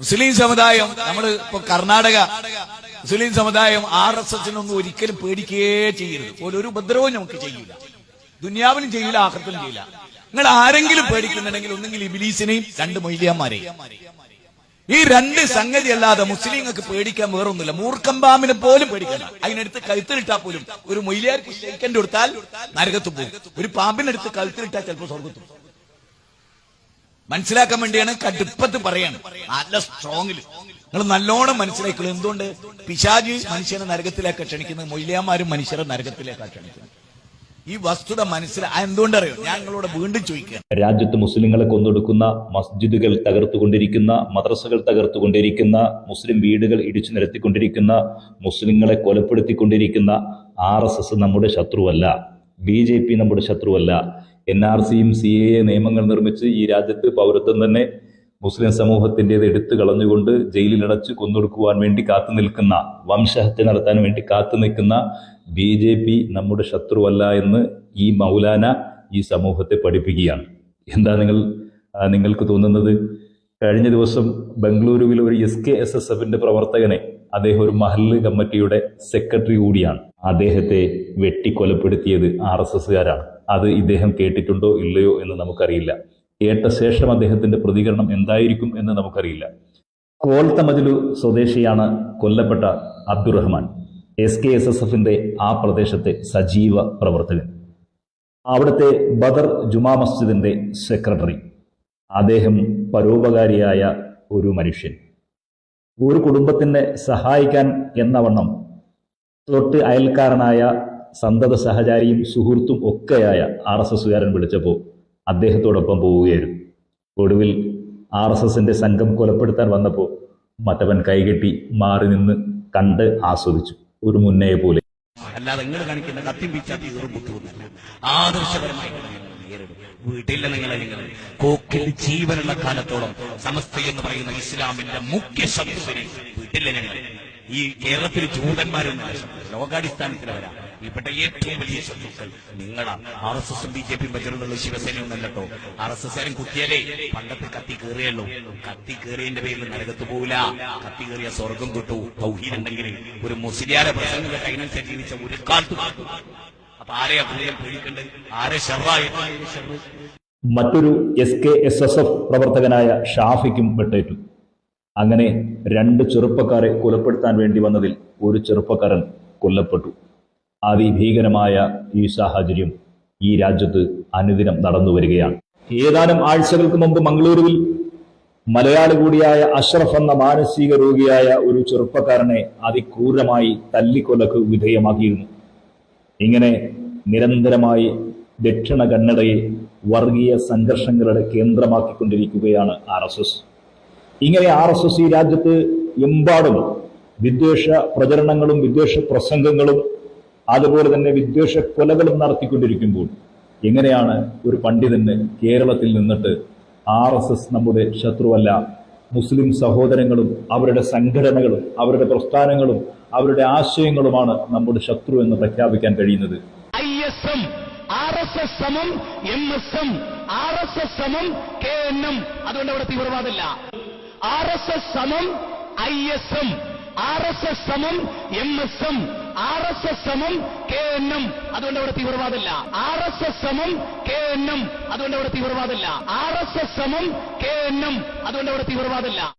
മുസ്ലിം സമുദായം നമ്മൾ ഇപ്പൊ കർണാടക. മുസ്ലിം സമുദായം ആർ എസ് എസിനൊന്നും ഒരിക്കലും പേടിക്കുകയേ ചെയ്യരുത്. ഒരു ഉപദ്രവവും നമുക്ക് ചെയ്യില്ല ദുനിയാവിനും ചെയ്യില്ല ആഹ്റത്തിനും ചെയ്യില്ല നിങ്ങൾ ആരെങ്കിലും പേടിക്കുന്നുണ്ടെങ്കിൽ ഒന്നെങ്കിൽ ഇബിലീസിനെയും രണ്ട് മൊയ്ലിയന്മാരെയും. ഈ രണ്ട് സംഗതി അല്ലാതെ മുസ്ലിങ്ങൾക്ക് പേടിക്കാൻ വേറൊന്നുമില്ല. മൂർക്കമ്പാമിനെ പോലും പേടിക്കണം അതിനടുത്ത് കഴുത്തിലിട്ടാൽ പോലും ഒരു മൊയ്ലിയാർക്ക് ഷെയ്ക്കന്റെ കൊടുത്താൽ നരകത്ത് പോകും. ഒരു പാമ്പിനടുത്ത് കഴുത്തിലിട്ടാൽ ചിലപ്പോൾ സ്വർഗത്തു മനസ്സിലാക്കാൻ വേണ്ടിയാണ് കടുപ്പത്ത് പറയാണ്. നല്ല സ്ട്രോങ്ങിൽ നിങ്ങൾ നല്ലോണം മനസ്സിലാക്കുള്ളൂ എന്തുകൊണ്ട്? പിശാജ് മനുഷ്യനെ നരകത്തിലേക്ക് ക്ഷണിക്കുന്നത്. മൊയ്ലിയാമാരും മനുഷ്യരെ നരകത്തിലേക്ക് ക്ഷണിക്കുന്നത്. ഈ വസ്തുത മനസ്സിലായ എന്തുകൊണ്ടറിയോ? ഞാൻ നിങ്ങളോട് വീണ്ടും ചോദിക്കുക രാജ്യത്ത് മുസ്ലിങ്ങളെ കൊന്നൊടുക്കുന്ന മസ്ജിദുകൾ തകർത്തുകൊണ്ടിരിക്കുന്ന മദ്രസകൾ തകർത്തുകൊണ്ടിരിക്കുന്ന മുസ്ലിം വീടുകൾ ഇടിച്ചു നിരത്തിക്കൊണ്ടിരിക്കുന്ന മുസ്ലിങ്ങളെ കൊലപ്പെടുത്തിക്കൊണ്ടിരിക്കുന്ന ആർ എസ് എസ് നമ്മുടെ ശത്രുവല്ല. ബി ജെ പി നമ്മുടെ ശത്രുവല്ല. എൻ ആർ സിയും സി എ നിയമങ്ങൾ നിർമ്മിച്ച് ഈ രാജ്യത്ത് പൗരത്വം തന്നെ മുസ്ലിം സമൂഹത്തിന്റെത് എടുത്തു കളഞ്ഞുകൊണ്ട് ജയിലിലടച്ച് കൊന്നൊടുക്കുവാൻ വേണ്ടി കാത്തു നിൽക്കുന്ന വംശഹത്യ നടത്താൻ വേണ്ടി കാത്തു നിൽക്കുന്ന ബി ജെ പി നമ്മുടെ ശത്രുവല്ല എന്ന് ഈ മൗലാന ഈ സമൂഹത്തെ പഠിപ്പിക്കുകയാണ്. എന്താ നിങ്ങൾ നിങ്ങൾക്ക് തോന്നുന്നത്? കഴിഞ്ഞ ദിവസം ബംഗളൂരുവിൽ ഒരു എസ് കെ എസ് എസ് എഫിന്റെ പ്രവർത്തകനെ അദ്ദേഹം ഒരു മഹല്ല് കമ്മിറ്റിയുടെ സെക്രട്ടറി കൂടിയാണ്. അദ്ദേഹത്തെ വെട്ടിക്കൊലപ്പെടുത്തിയത് ആർ എസ് എസ്സുകാരാണ്. അത് ഇദ്ദേഹം കേട്ടിട്ടുണ്ടോ ഇല്ലയോ എന്ന് നമുക്കറിയില്ല. കേട്ട ശേഷം അദ്ദേഹത്തിന്റെ പ്രതികരണം എന്തായിരിക്കും എന്ന് നമുക്കറിയില്ല. കോൽത്തമതിലു സ്വദേശിയാണ് കൊല്ലപ്പെട്ട Abdurahman. S K S S എഫിന്റെ ആ പ്രദേശത്തെ സജീവ പ്രവർത്തകൻ. അവിടുത്തെ ബദർ ജുമാ മസ്ജിദിന്റെ സെക്രട്ടറി. അദ്ദേഹം പരോപകാരിയായ ഒരു മനുഷ്യൻ. ഒരു കുടുംബത്തിനെ സഹായിക്കാൻ എന്നവണ്ണം തൊട്ട് അയൽക്കാരനായ സന്തത സഹചാരിയും സുഹൃത്തും ഒക്കെയായ ആർ എസ് എസുകാരൻ വിളിച്ചപ്പോൾ അദ്ദേഹത്തോടൊപ്പം പോവുകയായിരുന്നു. ഒടുവിൽ ആർ എസ് എസിന്റെ സംഘം കൊലപ്പെടുത്താൻ വന്നപ്പോൾ മറ്റവൻ കൈകെട്ടി മാറി നിന്ന് കണ്ട് ആസ്വദിച്ചു. ഒരു മുന്നയെ പോലെ. അല്ലാതെ നിങ്ങൾ ഈറും ബുദ്ധിമുട്ടില്ല ആദർശപരമായി നേരിടും വീട്ടില്ല നിങ്ങളെ നിങ്ങൾ കോക്കിൽ ജീവനുള്ള കാലത്തോളം സമസ്ത എന്ന് പറയുന്ന ഇസ്ലാമിന്റെ മുഖ്യ ശത്രുവിനെ വീട്ടില്ല ഞങ്ങൾ ഈ കേരളത്തിൽ ജൂതന്മാരൊന്നും ലോകാടിസ്ഥാനത്തിലവരാ. വരാം ഇൽപ്പെട്ട ഏറ്റവും വലിയ ശത്രുക്കൾ നിങ്ങളാണ് ആർ എസ് എസും ബി ജെ പിയും ബജറുള്ള നല്ലട്ടോ ആർ എസ് എസ് കുത്തിയാലേ പണ്ടത്തെ കത്തി കയറിയല്ലോ കത്തി കയറിയതിന്റെ പേരിൽ നരകത്ത് പോവില്ല. കത്തി കയറിയ സ്വർഗം കിട്ടൂ തൗഹീദുണ്ടെങ്കിൽ ഒരു മുസ്ലിയാരെ പ്രസംഗം കേട്ട ജീവിച്ച ഒരു കാലത്ത്. അപ്പൊ ആരെയാ കൂടുതൽ പേടിക്കേണ്ടത് ആരെ ഷെറായിട്ട് മറ്റൊരു S K S S F പ്രവർത്തകനായ ഷാഫിക്കും വെട്ടേറ്റു. അങ്ങനെ രണ്ട് ചെറുപ്പക്കാരെ കൊലപ്പെടുത്താൻ വേണ്ടി വന്നതിൽ ഒരു ചെറുപ്പക്കാരൻ കൊല്ലപ്പെട്ടു. അതിഭീകരമായ ഈ സാഹചര്യം ഈ രാജ്യത്ത് അനുദിനം നടന്നു വരികയാണ്. ഏതാനും ആഴ്ചകൾക്ക് മുമ്പ് മംഗളൂരുവിൽ മലയാളി കൂടിയായ അഷ്റഫ് എന്ന മാനസിക രോഗിയായ ഒരു ചെറുപ്പക്കാരനെ അതിക്രൂരമായി തല്ലിക്കൊലക്ക് വിധേയമാക്കിയിരുന്നു. ഇങ്ങനെ നിരന്തരമായി ദക്ഷിണ കന്നഡയെ വർഗീയ സംഘർഷങ്ങളുടെ കേന്ദ്രമാക്കിക്കൊണ്ടിരിക്കുകയാണ് ആർ എസ് എസ്. ഇങ്ങനെ ആർ എസ് എസ് ഈ രാജ്യത്ത് എമ്പാടും വിദ്വേഷ പ്രചരണങ്ങളും വിദ്വേഷ പ്രസംഗങ്ങളും അതുപോലെ തന്നെ വിദ്വേഷ കൊലകളും നടത്തിക്കൊണ്ടിരിക്കുമ്പോൾ എങ്ങനെയാണ് ഒരു പണ്ഡിതന് കേരളത്തിൽ നിന്നിട്ട് ആർ എസ് എസ് നമ്മുടെ ശത്രുവല്ല മുസ്ലിം സഹോദരങ്ങളും അവരുടെ സംഘടനകളും അവരുടെ പ്രസ്ഥാനങ്ങളും അവരുടെ ആശയങ്ങളുമാണ് നമ്മുടെ ശത്രു എന്ന് പ്രഖ്യാപിക്കാൻ കഴിയുന്നത്. I S M R S S സമം M S M R S S സമം കെ എൻ എം. അതുകൊണ്ട് അവിടെ തീവ്രവാദമില്ല. ആർ എസ് എസ് സമം I S M R S S സമം M S M. R S S എമ്മും കെ എൻ എം. അതുകൊണ്ട് അവിടെ തീവ്രവാദമില്ല ആർ എസ് എസ് എമ്മും കെ എൻ എം. അതുകൊണ്ട് അവിടെ തീവ്രവാദമില്ല ആർ എസ് എസ് എമ്മും കെ എൻ എം. അതുകൊണ്ട് അവിടെ തീവ്രവാദമില്ല